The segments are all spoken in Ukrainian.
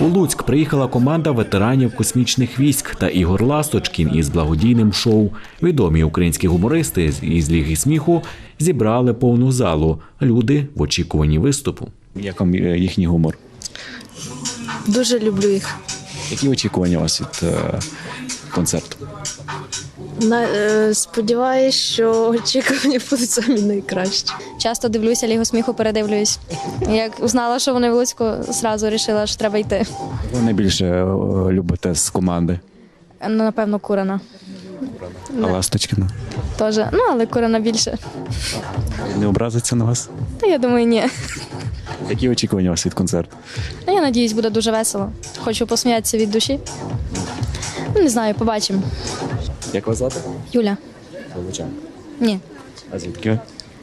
У Луцьк приїхала команда ветеранів космічних військ та Ігор Ласточкін із благодійним шоу. Відомі українські гумористи із Ліги сміху зібрали повну залу. Люди в очікуванні виступу. Як вам е, їхній гумор? Дуже люблю їх. Які очікування у вас від е, концерту? На, е, сподіваюсь, що очікування будуть самі найкращі. Часто дивлюся Лігу сміху, передивлююсь. Як знала, що вони в Луцьку, зразу вирішила, що треба йти. Ви найбільше е, любите з команди? Ну, напевно, Курана. А Ласточкіна? Теж. Ну, але Курана більше. Не образиться на вас? Та я думаю, ні. Які очікування у вас від концерту? Ну, я надіюсь, буде дуже весело. Хочу посміятися від душі. Ну, не знаю, побачимо. Як вас звати? Юля. Волочан. Ні, А звідки? ви?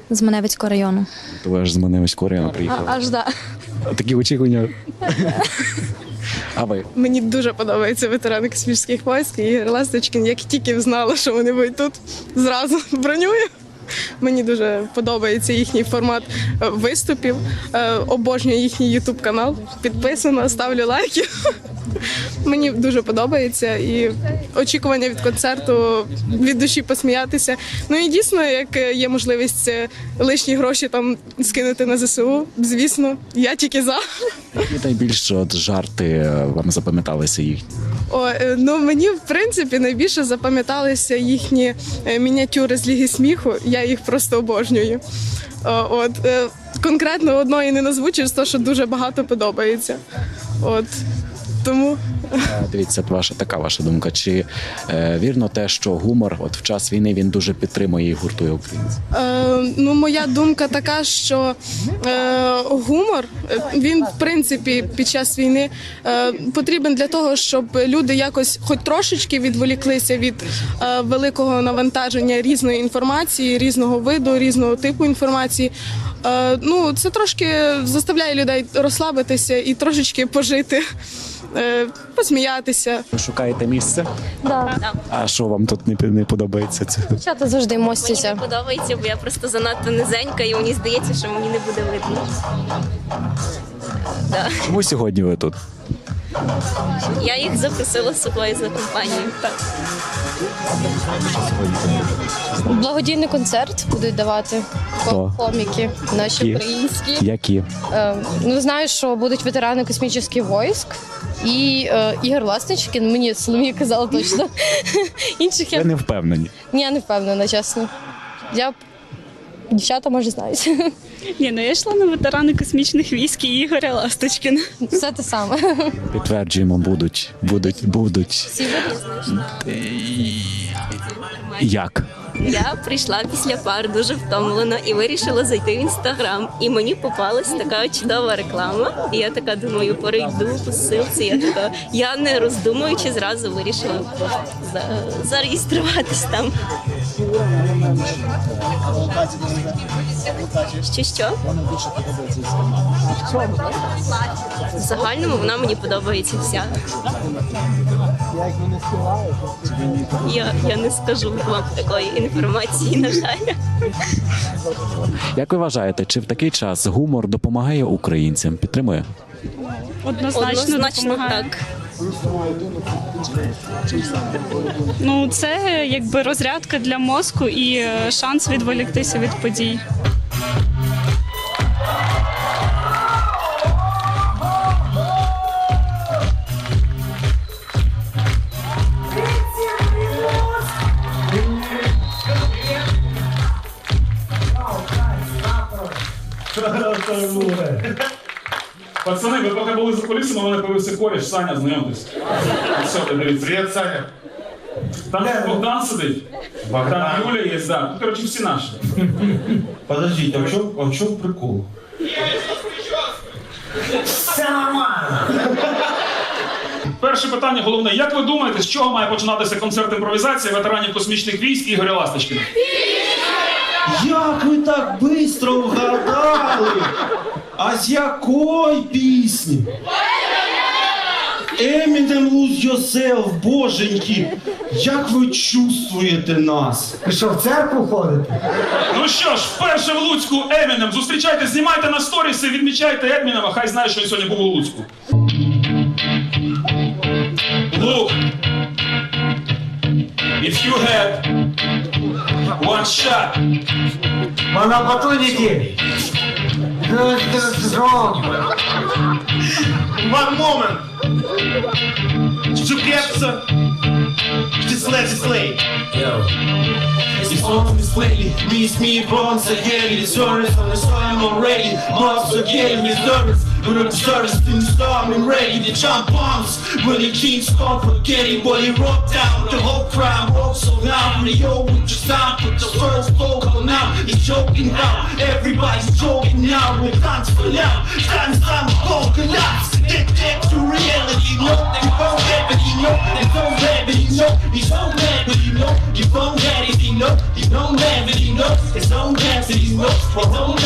з Маневицького району. То ви аж з Маневицького району А, приїхали. аж да. А такі очікування. А ви? Мені дуже подобається ветерани космічних військ і Ігор Ласточкін. Як тільки знала, що вони будуть тут, зразу бронюю. Мені дуже подобається їхній формат е, виступів. Е, Обожнюю їхній ютуб канал. Підписана, ставлю лайки. Мені дуже подобається і очікування від концерту від душі посміятися. Ну і дійсно, як е, є можливість лишні гроші там скинути на ЗСУ, звісно, я тільки за. Які найбільше жарти вам запам'яталися їхні? О, е, ну мені в принципі найбільше запам'яталися їхні е, мініатюри з Ліги сміху. Я їх просто обожнюю. О, От е, конкретно одної не назву через те, що дуже багато подобається. От тому Е, Дивіться, ваша така ваша думка. Чи е, вірно те, що гумор от в час війни він дуже підтримує і гуртує українців? Е, ну, моя думка така, що е, гумор е, він в принципі під час війни е, потрібен для того, щоб люди якось, хоч трошечки відволіклися від е, великого навантаження різної інформації, різного виду, різного типу інформації. Е, ну, це трошки заставляє людей розслабитися і трошечки пожити. е, Посміятися, Ви шукаєте місце? Да. А що вам тут не, не подобається? Це Дівчата завжди Мені не подобається, бо я просто занадто низенька, і мені здається, що мені не буде видно. Да. чому сьогодні ви тут? Я їх запросила з собою за компанію. Так. Благодійний концерт будуть давати Хто? коміки наші Які? українські. Які? Е, ну, знаю, що будуть ветерани космічних військ і е, Ігор Ласточкін. Мені Соломія казала точно. Інших я Ви не впевнені. Ні, я не впевнена, чесно. Я дівчата може знають. Ні, ну я йшла на ветерани космічних військ і Ігоря Ласточкіна. Все те саме. Підтверджуємо, будуть, будуть, будуть. Як? Я прийшла після пар дуже втомлена і вирішила зайти в інстаграм. І мені попалась така чудова реклама. І я така думаю, перейду по ссылці. Я така, я не роздумуючи, зразу вирішила за, зареєструватись там. Що що? В загальному вона мені подобається вся. Я, я не скажу вам такої інформації, на жаль. Як ви вважаєте, чи в такий час гумор допомагає українцям? Підтримує? Однозначно, Однозначно допомагає. так. Ну це якби розрядка для мозку і е, шанс відволіктися від подій. Пацани, ви поки були за кулісами, у мене появився коріш, Саня, знайомтесь. Все, ти дивіться. Привіт, Саня. Там Богдан сидить. Богдан Юля є, да. Ну, коротше, всі наші. Подождите, а в чем, а в чем прикол? Перше питання головне. Як ви думаєте, з чого має починатися концерт імпровізації ветеранів космічних військ Ігоря Ласточкіна? Як ви так швидко вгадали? А з якої пісні? Емінем Луз Йосел, боженьки, як ви чувствуєте нас? Ви що, в церкву ходите? Ну що ж, вперше в Луцьку Емінем. Зустрічайте, знімайте на сторіси, відмічайте Емінема, хай знає, що він сьогодні був у Луцьку. Look, if you had one shot. One opportunity. Wrong. One moment to get this legislate. Yo. It's on this lately, me, it's me, bones are It's yours, I'm sorry, I'm already. Mobs again, it's nervous. When I'm service, things start, I'm ready to jump bombs. When the king's gone, forgetting what he wrote down. The whole crowd walks so the old with your sound, put the first vocal now. He's joking now, everybody's joking now. With thanks for now, thanks, I'm talking now. Get back to reality, no, they won't have it, you know, they don't have it, you know, he's don't have it, you know, you won't have it, you know, you don't have it, you know, it's don't have it, you know, well, don't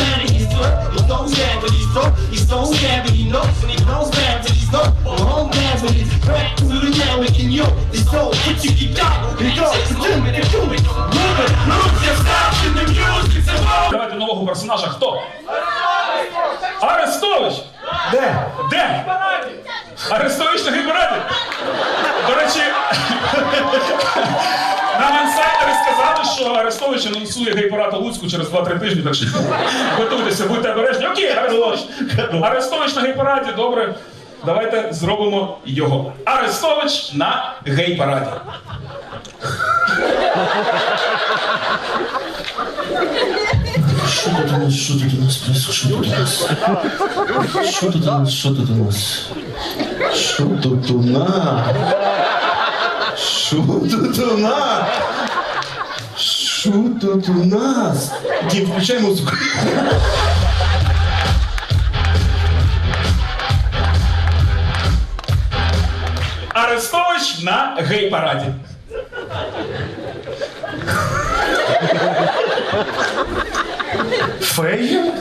Арестович на гейпараді? До речі, нам інсайдери сказали, що Арестович анонсує гейпарад у Луцьку через 2-3 тижні, так що готуйтеся, будьте обережні. Окей, Арестович. Арестович на гейпараді, добре. Давайте зробимо його. Арестович на гей-параді. Що тут у нас? Що тут у нас происходит? Що тут у нас? Що тут у нас? Що тут у нас? Що тут у нас? Що тут у нас? Дім, включай музику. Арестович на гей-параді. Фейгін?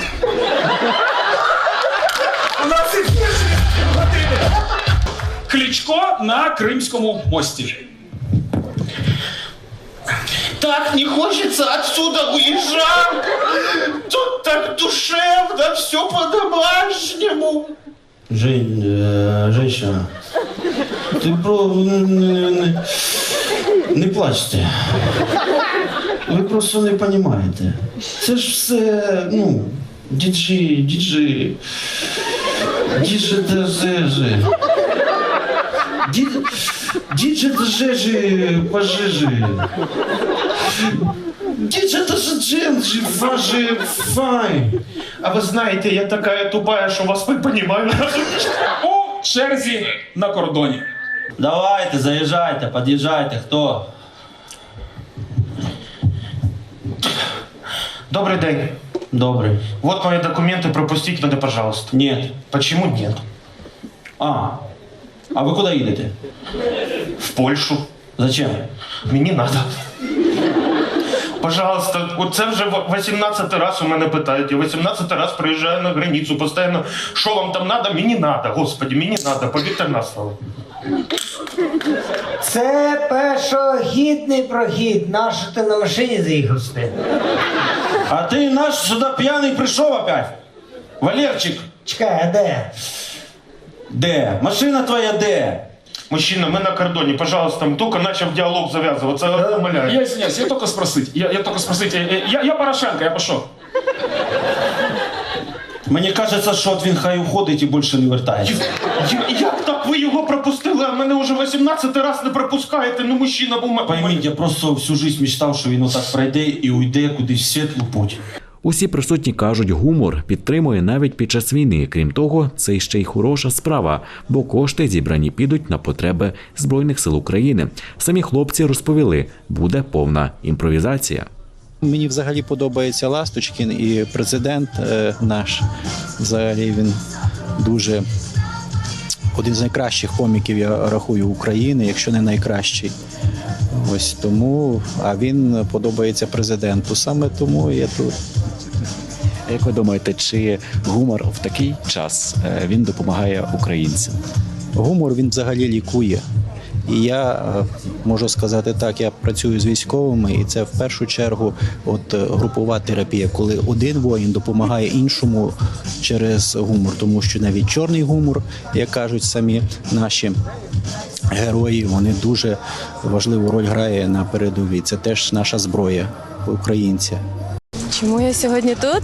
У нас і перші години. Кличко на Кримському мості. Так не хочется отсюда уезжать. Тут так душевно, все по-домашнему. Жень, э, женщина, ти про не, не, не плачте. Ви просто не розумієте. Це ж все, ну, діджі, діджі. Діджі та жежі. Ді- Діджі та жежі, пожежі. Діджі та жежі, фажі, фай. А вы знаете, я такая тупая, что вас не понимаю. У черзі на кордоні. Давайте, заїжджайте, під'їжджайте, хто? Добрый день. Добрий. Вот мои документы, пропустить надо, пожалуйста. Ні. Почему нет? А. А ви куди їдете? В Польшу. Зачем? Мені надо. Пожалуйста, це вже 18 раз у мене питають. Я 18 раз приїжджаю на границю, постійно, що вам там надо? Мені надо, господи, мені надо, повірте на слово. Це першогідний прохід. Нащо ти на машині заїхав сюди? А ти наш сюди п'яний прийшов опять? Валерчик, Чекай, а де? де? Машина твоя де? Мужчина, ми на кордоні, пожалуйста, тільки почав діалог зав'язуватися, я умоляю. Я извиняюсь, я только спросить. Я, я только спросить. Я, я, я Порошенко, я пішов. Мені кажеться, що от він хай уходить і більше не вертається. Як так пропустили, а мене вже 18 раз не пропускаєте? Ну, мужчина був... м- Пойміть, я просто всю жизнь мечтав, що він отак пройде і уйде кудись в світлу путь. Усі присутні кажуть, гумор підтримує навіть під час війни. Крім того, це ще й хороша справа, бо кошти зібрані підуть на потреби Збройних сил України. Самі хлопці розповіли, буде повна імпровізація. Мені взагалі подобається Ласточкін і президент е, наш. Взагалі він дуже один з найкращих коміків, я рахую, України, якщо не найкращий. Ось тому, а він подобається президенту. Саме тому я тут. Як ви думаєте, чи гумор в такий час е, він допомагає українцям? Гумор він взагалі лікує. І я е, можу сказати так, я працюю з військовими, і це в першу чергу от е, групова терапія, коли один воїн допомагає іншому через гумор, тому що навіть чорний гумор, як кажуть самі наші герої, вони дуже важливу роль грає на передовій. Це теж наша зброя українця. Чому я сьогодні тут?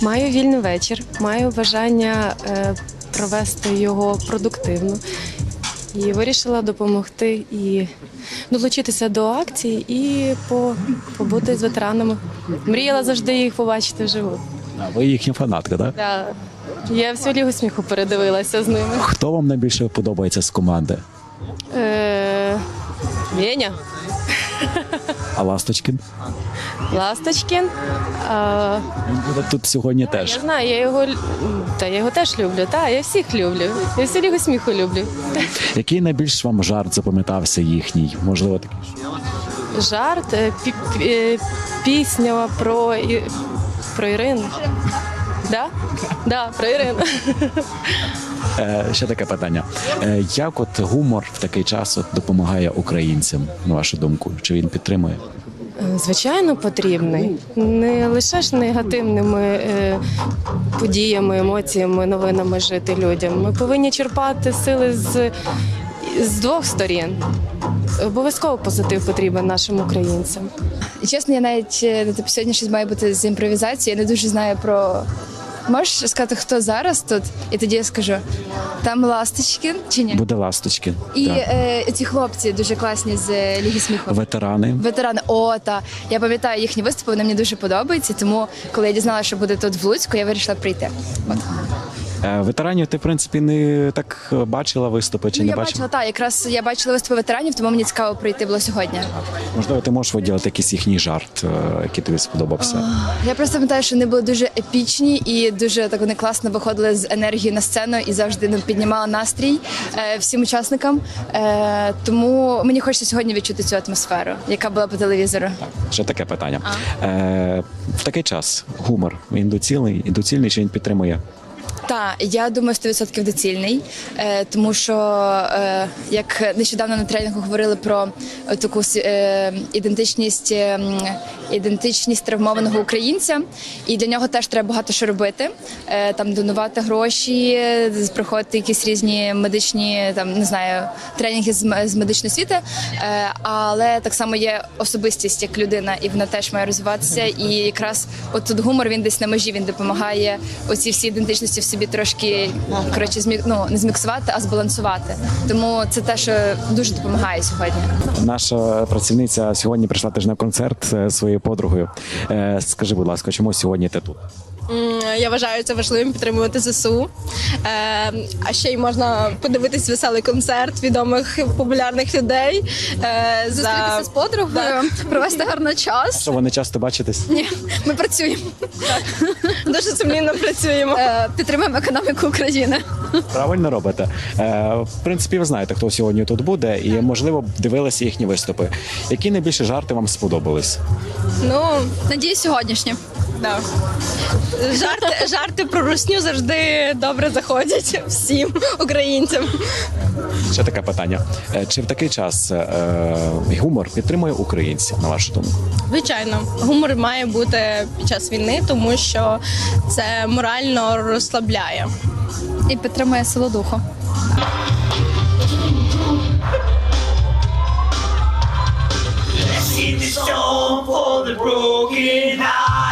Маю вільний вечір, маю бажання е, провести його продуктивно. І вирішила допомогти і долучитися до акції і по, побути з ветеранами. Мріяла завжди їх побачити вживу. А ви їхня фанатка, так? Да. Я всю лігу сміху передивилася з ними. Хто вам найбільше подобається з команди? Е, Веня, А Ласточкін? Ласточкін. Е, Він буде тут сьогодні Я теж. знаю, я його та я його теж люблю. Та я всіх люблю. Я всю лігу сміху люблю. Який найбільш вам жарт запам'ятався їхній? Можливо, такий. Жарт, е, пі- пі- е, пісня про, про Ірину. Да? Да, про Ірину. Е, ще таке питання. Е, як от гумор в такий час от допомагає українцям, на вашу думку? Чи він підтримує? Е, Звичайно, потрібний. Не лише ж негативними е, подіями, емоціями, новинами жити людям. Ми повинні черпати сили з, з двох сторін. Обов'язково позитив потрібен нашим українцям. І чесно, я навіть типу, сьогодні щось має бути з імпровізації. Я не дуже знаю про. Можеш сказати, хто зараз тут? І тоді я скажу: там Ласточкін чи ні? Буде Ласточкін. І так. е, ці хлопці дуже класні з е, Ліги сміху. Ветерани. Ветерани, о, та я пам'ятаю їхні виступи, вони мені дуже подобаються. Тому, коли я дізналася, що буде тут в Луцьку, я вирішила прийти. От. Е, ветеранів ти, в принципі, не так бачила виступи чи Ну, не я бачила? так, якраз я бачила виступи ветеранів, тому мені цікаво прийти було сьогодні. Можливо, ти можеш виділити якийсь їхній жарт, е, який тобі сподобався. Я просто пам'ятаю, що вони були дуже епічні і дуже так вони класно виходили з енергії на сцену і завжди ну, піднімали настрій е, всім учасникам. Е, тому мені хочеться сьогодні відчути цю атмосферу, яка була по телевізору. Ще таке питання. Е, в такий час гумор він доцільний, доцільний чи він підтримує? Так, я думаю, 100% доцільний, е, тому що е, як нещодавно на тренінгу говорили про таку е, ідентичність, ідентичність травмованого українця, і для нього теж треба багато що робити. Там донувати гроші, проходити якісь різні медичні, там не знаю, тренінги з, медичної освіти. Але так само є особистість як людина, і вона теж має розвиватися. І якраз от тут гумор він десь на межі, він допомагає оці всі ідентичності в собі трошки коротше змік, ну, не зміксувати, а збалансувати. Тому це те, що дуже допомагає сьогодні. Наша працівниця сьогодні прийшла теж на концерт е, зі своєю подругою. Е, скажи, будь ласка, чому сьогодні ти тут? Я вважаю це важливим підтримувати ЗСУ. Е, а ще й можна подивитись веселий концерт відомих популярних людей. Е, Зустрітися з подругою, провести гарний час. Що ви не часто бачитесь? Ні, ми працюємо. Дуже сумлінно працюємо. Е, Підтримуємо економіку України. Правильно робите. Е, в принципі, ви знаєте, хто сьогодні тут буде, і можливо дивилися їхні виступи. Які найбільше жарти вам сподобались? Ну, Надіюсь, сьогоднішні. Да. жарти, жарти про русню завжди добре заходять всім українцям. Ще таке питання: Е, чи в такий час е, гумор підтримує українців, на вашу думку? Звичайно, гумор має бути під час війни, тому що це морально розслабляє. І підтримує силу духу. Hit the stone for the broken hearted.